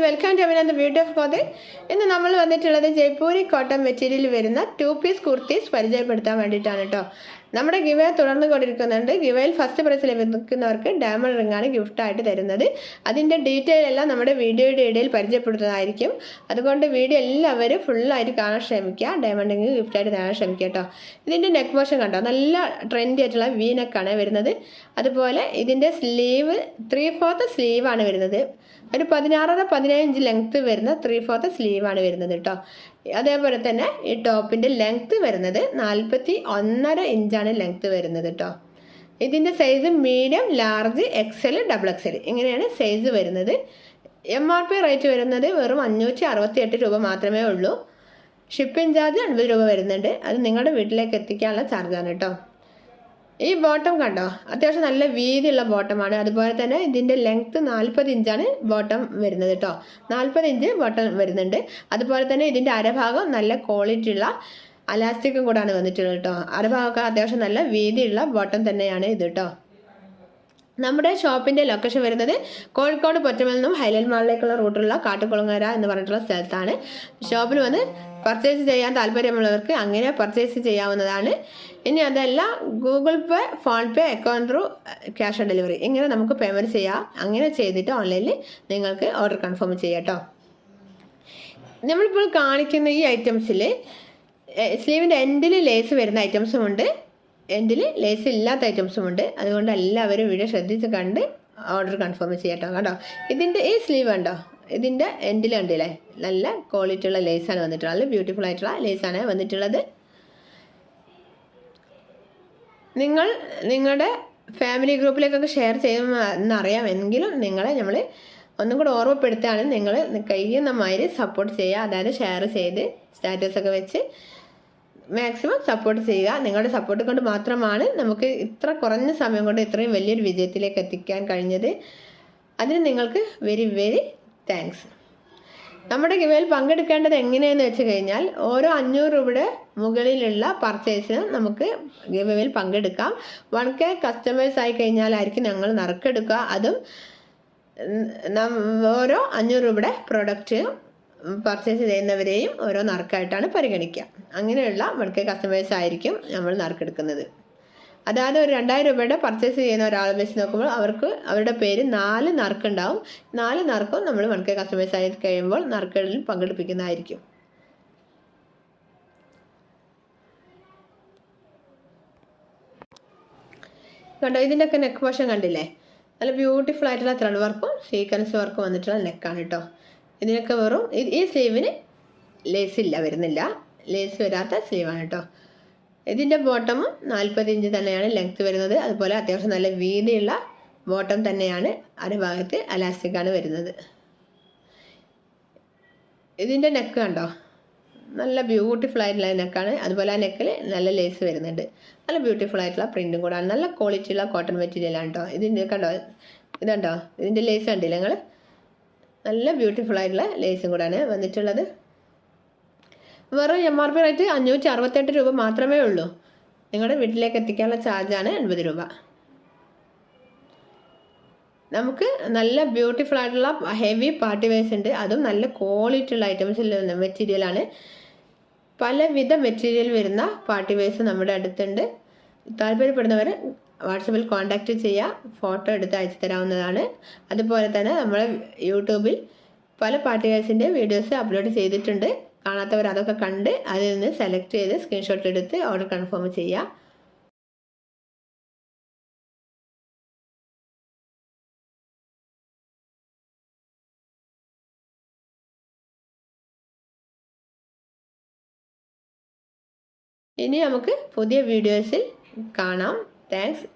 Welcome to Abhinanda beauty of കോതെ ഇന്ന് നമ്മൾ വന്നിട്ടുള്ളത് ജയ്പൂരി കോട്ടൺ മെറ്റീരിയൽ വരുന്ന ടു പീസ് കുർത്തീസ് പരിചയപ്പെടുത്താൻ വേണ്ടിയിട്ടാണ് കേട്ടോ നമ്മുടെ ഗിവ തുടർന്ന് കൊണ്ടിരിക്കുന്നുണ്ട് ഗിവയിൽ ഫസ്റ്റ് പ്രൈസ് ലഭിക്കുന്നവർക്ക് ഡയമണ്ട് റിംഗ് ആണ് ആയിട്ട് തരുന്നത്. അതിന്റെ ഡീറ്റെയിൽ എല്ലാം നമ്മുടെ വീഡിയോയുടെ ഇടയിൽ പരിചയപ്പെടുത്തുന്നതായിരിക്കും. അതുകൊണ്ട് വീഡിയോ എല്ലാവരും ഫുള്ളായിട്ട് കാണാൻ ശ്രമിക്കുക. ഡയമണ്ട് റിംഗ് ഗിഫ്റ്റായിട്ട് തരാൻ ശ്രമിക്കുക കേട്ടോ. ഇതിന്റെ നെക്ക് പോർഷൻ കണ്ടോ? നല്ല ട്രെൻഡി ആയിട്ടുള്ള വി നെക്കാണ് വരുന്നത്. അതുപോലെ ഇതിന്റെ സ്ലീവ് ത്രീ ഫോർത്ത് സ്ലീവാണ് വരുന്നത്. ഒരു പതിനാറര പതിനഞ്ച് ഇഞ്ച് ലെങ്ത്ത് വരുന്ന ത്രീ ഫോർത്ത് സ്ലീവാണ് വരുന്നത് കേട്ടോ. അതേപോലെ തന്നെ ഈ ടോപ്പിന്റെ ലെങ്ത്ത് വരുന്നത് നാൽപ്പത്തി ഒന്നര ഇഞ്ചാണ് ലെങ്ത്ത് വരുന്നത് കേട്ടോ ഇതിന്റെ size medium large XL double XL ഇങ്ങനെയാണ് സൈസ് വരുന്നത്. എം ആർ പി റേറ്റ് വരുന്നത് വെറും അഞ്ഞൂറ്റി അറുപത്തി എട്ട് രൂപ മാത്രമേ ഉള്ളൂ. ഷിപ്പിംഗ് ചാർജ് അൻപത് രൂപ വരുന്നുണ്ട്. അത് നിങ്ങളുടെ വീട്ടിലേക്ക് എത്തിക്കാനുള്ള ചാർജാണ് കേട്ടോ ഈ ബോട്ടം കണ്ടോ? അത്യാവശ്യം നല്ല വീതിയുള്ള ബോട്ടമാണ് അതുപോലെ തന്നെ ഇതിന്റെ ലെങ്ത്ത് നാൽപ്പത് ഇഞ്ചാണ് ബോട്ടം വരുന്നത് കേട്ടോ നാൽപ്പത് ഇഞ്ച് ബോട്ടം വരുന്നുണ്ട്. അതുപോലെ തന്നെ ഇതിന്റെ അരഭാഗം നല്ല ക്വാളിറ്റി ഉള്ള അലാസ്റ്റിക്കും കൂടാണ് വന്നിട്ടുള്ളത് കേട്ടോ. അരഭാഗമൊക്കെ അത്യാവശ്യം നല്ല വീതിയുള്ള ബോട്ടം തന്നെയാണ് ഇത് കേട്ടോ. നമ്മുടെ ഷോപ്പിന്റെ ലൊക്കേഷൻ വരുന്നത് കോഴിക്കോട് പൊറ്റമൽ നിന്നും ഹൈലൈറ്റ് മാളിലേക്കുള്ള റൂട്ടിലുള്ള കാട്ടുകുളങ്ങര എന്ന് പറഞ്ഞിട്ടുള്ള സ്ഥലത്താണ്. ഷോപ്പിൽ വന്ന് പർച്ചേസ് ചെയ്യാൻ താല്പര്യമുള്ളവർക്ക് അങ്ങനെ പർച്ചേസ് ചെയ്യാവുന്നതാണ്. ഇനി അതല്ല Google pay PhonePe account through cash on delivery ഇങ്ങനെ നമുക്ക് പേയ്മെന്റ് ചെയ്യാം. അങ്ങനെ ചെയ്തിട്ട് ഓൺലൈനിൽ നിങ്ങൾക്ക് ഓർഡർ കൺഫേം ചെയ്യാം കേട്ടോ. നമ്മളിപ്പോൾ കാണിക്കുന്ന ഈ ഐറ്റംസിൽ സ്ലീവിന്റെ എൻഡിൽ ലേസ് വരുന്ന ഐറ്റംസും ഉണ്ട് എൻഡിൽ ലേസ് ഇല്ലാത്ത ഐറ്റംസും ഉണ്ട് അതുകൊണ്ട് എല്ലാവരും വീഡിയോ ശ്രദ്ധിച്ച് കണ്ട് ഓർഡർ കൺഫേം ചെയ്യട്ടോ കേട്ടോ ഇതിന്റെ ഈ സ്ലീവ് ഉണ്ടോ ഇതിന്റെ എൻഡിൽ ഉണ്ടല്ലേ നല്ല ക്വാളിറ്റി ഉള്ള ലേസാണ് വന്നിട്ടുള്ളത്. നല്ല ബ്യൂട്ടിഫുൾ ആയിട്ടുള്ള ലേസാണ് വന്നിട്ടുള്ളത്. നിങ്ങൾ നിങ്ങളുടെ ഫാമിലി ഗ്രൂപ്പിലേക്കൊക്കെ ഷെയർ ചെയ്യുമെന്നറിയാം എങ്കിലും നിങ്ങളെ നമ്മൾ ഒന്നും കൂടെ ഓർമ്മപ്പെടുത്താണ് നിങ്ങൾ കഴിയുന്ന മാതിരി സപ്പോർട്ട് ചെയ്യുക അതായത് ഷെയർ ചെയ്ത് സ്റ്റാറ്റസ് ഒക്കെ വെച്ച് മാക്സിമം സപ്പോർട്ട് ചെയ്യുക. നിങ്ങളുടെ സപ്പോർട്ട് കൊണ്ട് മാത്രമാണ് നമുക്ക് ഇത്ര കുറഞ്ഞ സമയം കൊണ്ട് ഇത്രയും വലിയൊരു വിജയത്തിലേക്ക് എത്തിക്കാൻ കഴിഞ്ഞത്. അതിന് നിങ്ങൾക്ക് വെരി വെരി താങ്ക്സ് നമ്മുടെ ഗിവയിൽ പങ്കെടുക്കേണ്ടത് എങ്ങനെയെന്ന് വെച്ച് കഴിഞ്ഞാൽ ഓരോ അഞ്ഞൂറ് രൂപയുടെ മുകളിലുള്ള പർച്ചേസിനും നമുക്ക് ഗിവയിൽ പങ്കെടുക്കാം. വൺ കെ കസ്റ്റമേഴ്സ് ആയി കഴിഞ്ഞാലായിരിക്കും ഞങ്ങൾ നറുക്കെടുക്കുക. അതും ഓരോ അഞ്ഞൂറ് രൂപയുടെ പ്രൊഡക്റ്റ് പർച്ചേസ് ചെയ്യുന്നവരെയും ഓരോ നറുക്കായിട്ടാണ് പരിഗണിക്കുക. അങ്ങനെയുള്ള വൺ കസ്റ്റമേഴ്സ് ആയിരിക്കും നമ്മൾ നറുക്കെടുക്കുന്നത്. അതായത് ഒരു രണ്ടായിരം രൂപയുടെ പർച്ചേസ് ചെയ്യുന്ന ഒരാളെ വെച്ച് നോക്കുമ്പോൾ അവർക്ക് അവരുടെ പേര് നാല് നറുക്കുണ്ടാവും. നാല് നറുക്കും നമ്മൾ വൺ കസ്റ്റമേഴ്സ് ആയി കഴിയുമ്പോൾ നറുക്കളിൽ പങ്കെടുപ്പിക്കുന്നതായിരിക്കും. കണ്ടോ ഇതിന്റെയൊക്കെ നെക്ക് പോഷൻ കണ്ടില്ലേ? നല്ല ബ്യൂട്ടിഫുൾ ആയിട്ടുള്ള ത്രെഡ് വർക്കും സീക്വൻസ് വർക്കും വന്നിട്ടുള്ള നെക്കാണ് കേട്ടോ ഇതിനൊക്കെ വെറും ഈ- സ്ലീവിന് ലേസ് ഇല്ല വരുന്നില്ല. ലേസ് വരാത്ത സ്ലീവാണ് കേട്ടോ ഇതിന്റെ ബോട്ടമും നാൽപ്പത്തി ഇഞ്ച് തന്നെയാണ് ലെങ്ത് വരുന്നത്. അതുപോലെ അത്യാവശ്യം നല്ല വീതിയുള്ള ബോട്ടം തന്നെയാണ് അരഭാഗത്ത് അലാസ്റ്റിക്കാണ് വരുന്നത്. ഇതിന്റെ നെക്ക് കണ്ടോ? നല്ല ബ്യൂട്ടിഫുൾ ആയിട്ടുള്ള നെക്കാണ്. അതുപോലെ ആ നെക്കിൽ നല്ല ലേസ് വരുന്നുണ്ട്. നല്ല ബ്യൂട്ടിഫുൾ ആയിട്ടുള്ള പ്രിന്റും കൂടാണ് നല്ല ക്വാളിറ്റി ഉള്ള കോട്ടൺ മെറ്റീരിയലാണ് കേട്ടോ ഇതിന്റെ കണ്ടോ? ഇതുണ്ടോ? ഇതിന്റെ ലേസ് കണ്ടില്ല നിങ്ങൾ നല്ല ബ്യൂട്ടിഫുൾ ആയിട്ടുള്ള ലേസും കൂടാണ് വന്നിട്ടുള്ളത്. വെറും എം ആർ പി റേറ്റ് അഞ്ഞൂറ്റി അറുപത്തെട്ട് രൂപ മാത്രമേ ഉള്ളൂ. നിങ്ങളുടെ വീട്ടിലേക്ക് എത്തിക്കാനുള്ള ചാർജാണ് എൺപത് രൂപ. നമുക്ക് നല്ല ബ്യൂട്ടിഫുൾ ആയിട്ടുള്ള ഹെവി പാർട്ടി വെയർസ് ഉണ്ട്. അതും നല്ല ക്വാളിറ്റി ഉള്ള ഐറ്റംസ് മെറ്റീരിയലാണ് പലവിധ മെറ്റീരിയൽ വരുന്ന പാർട്ടി വെയർസ് നമ്മുടെ അടുത്തുണ്ട്. താല്പര്യപ്പെടുന്നവർ വാട്സപ്പിൽ കോൺടാക്റ്റ് ചെയ്യുക ഫോട്ടോ എടുത്ത് അയച്ചു തരാവുന്നതാണ്. അതുപോലെ തന്നെ നമ്മൾ യൂട്യൂബിൽ പല പാർട്ടി വെയർസിന്റെ വീഡിയോസ് അപ്ലോഡ് ചെയ്തിട്ടുണ്ട്. കാണാത്തവർ അതൊക്കെ കണ്ട് അതിൽ നിന്ന് സെലക്ട് ചെയ്ത് സ്ക്രീൻഷോട്ട് എടുത്ത് ഓർഡർ കൺഫേം ചെയ്യുക ഇനി നമുക്ക് പുതിയ വീഡിയോസിൽ കാണാം. താങ്ക്സ്